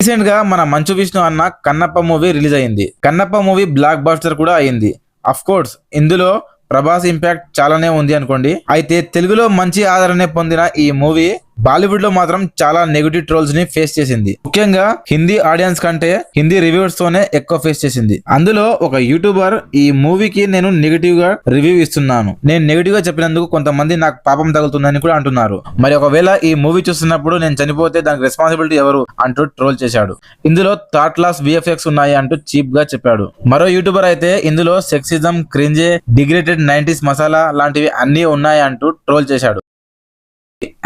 రీసెంట్గా మన మంచు విష్ణు అన్న కన్నప్ప మూవీ రిలీజ్ అయింది. కన్నప్ప మూవీ బ్లాక్ బాస్టర్ కూడా అయింది. అఫ్ కోర్స్ ఇందులో ప్రభాస్ ఇంపాక్ట్ చాలానే ఉంది అనుకోండి. అయితే తెలుగులో మంచి ఆదరణ పొందిన ఈ మూవీ బాలీవుడ్లో మాత్రం చాలా నెగిటివ్ ట్రోల్స్ని ఫేస్ చేసింది. ముఖ్యంగా హిందీ ఆడియన్స్ కంటే హిందీ రివ్యూవర్స్ తోనే ఎక్కువ ఫేస్ చేసింది. అందులో ఒక యూట్యూబర్ ఈ మూవీకి నేను నెగిటివ్గా రివ్యూ ఇస్తున్నాను. నేను నెగిటివ్గా చెప్పినందుకు కొంతమంది నాకు పాపం తగులుతుందని కూడా అంటున్నారు. మరి ఒకవేళ ఈ మూవీ చూస్తున్నప్పుడు నేను చనిపోతే దానికి రెస్పాన్సిబిలిటీ ఎవరు అంటూ ట్రోల్ చేశాడు. ఇందులో థాట్ క్లాస్ విఎఫ్ఎక్స్ ఉన్నాయి అంటూ చీప్గా చెప్పాడు. మరో యూట్యూబర్ అయితే ఇందులో sexism cringe degraded nineties masala లాంటివి అన్ని ఉన్నాయి అంటూ ట్రోల్ చేశాడు.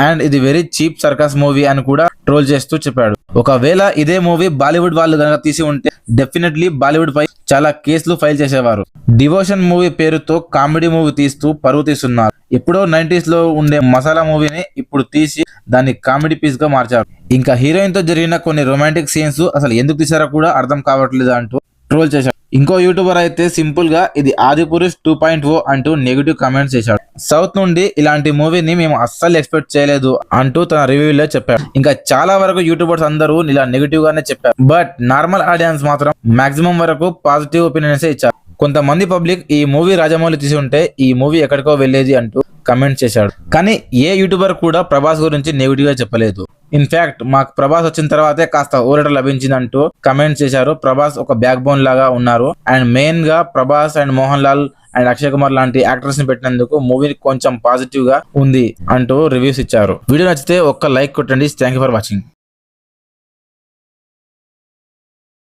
అండ్ ఇది వెరీ చీప్ సర్కస్ మూవీ అని కూడా ట్రోల్ చేస్తూ చెప్పాడు. ఒకవేళ ఇదే మూవీ బాలీవుడ్ వాళ్ళు కనుక తీసి ఉంటే డెఫినెట్లీ బాలీవుడ్ పై చాలా కేసులు ఫైల్ చేసేవారు. డివోషన్ మూవీ పేరుతో కామెడీ మూవీ తీస్తూ పరువు తీస్తున్నారు. ఎప్పుడో నైన్టీస్లో ఉండే మసాలా మూవీని ఇప్పుడు తీసి దాన్ని కామెడీ పీస్గా మార్చారు. ఇంకా హీరోయిన్తో జరిగిన కొన్ని రొమాంటిక్ సీన్స్ అసలు ఎందుకు తీసారో కూడా అర్థం కావట్లేదు అంటూ ట్రోల్ చేశాడు ఇంకో యూట్యూబర్ అయితే సింపుల్గా ఇది ఆదిపురుష్ టూ పాయింట్ ఓ అంటూ నెగిటివ్ కామెంట్స్ చేశాడు. సౌత్ నుండి ఇలాంటి మూవీని మేము అస్సలు ఎక్స్పెక్ట్ చేయలేదు అంటూ తన రివ్యూలో చెప్పాడు. ఇంకా చాలా వరకు యూట్యూబర్స్ అందరూ ఇలా నెగిటివ్ గానే చెప్పారు. బట్ నార్మల్ ఆడియన్స్ మాత్రం మాక్సిమం వరకు పాజిటివ్ ఒపీనియన్స్ ఇచ్చారు. కొంతమంది పబ్లిక్ ఈ మూవీ రాజమౌళి తీసి ఉంటే ఈ మూవీ ఎక్కడికో వెళ్ళేది అంటూ కమెంట్ చేశాడు. కానీ ఏ యూట్యూబర్ కూడా ప్రభాస్ గురించి నెగిటివ్గా చెప్పలేదు. ఇన్ఫ్యాక్ట్ మాకు ప్రభాస్ వచ్చిన తర్వాతే కాస్త ఊరట లభించిందంటూ కమెంట్ చేశారు. ప్రభాస్ ఒక బ్యాక్ బోన్ లాగా ఉన్నారు. అండ్ మెయిన్గా Prabhas and Mohanlal and Akshay Kumar లాంటి యాక్టర్స్ని పెట్టినందుకు మూవీ కొంచెం పాజిటివ్గా ఉంది అంటూ రివ్యూస్ ఇచ్చారు. వీడియో నచ్చితే ఒక్క లైక్ కొట్టండి. Thank you for watching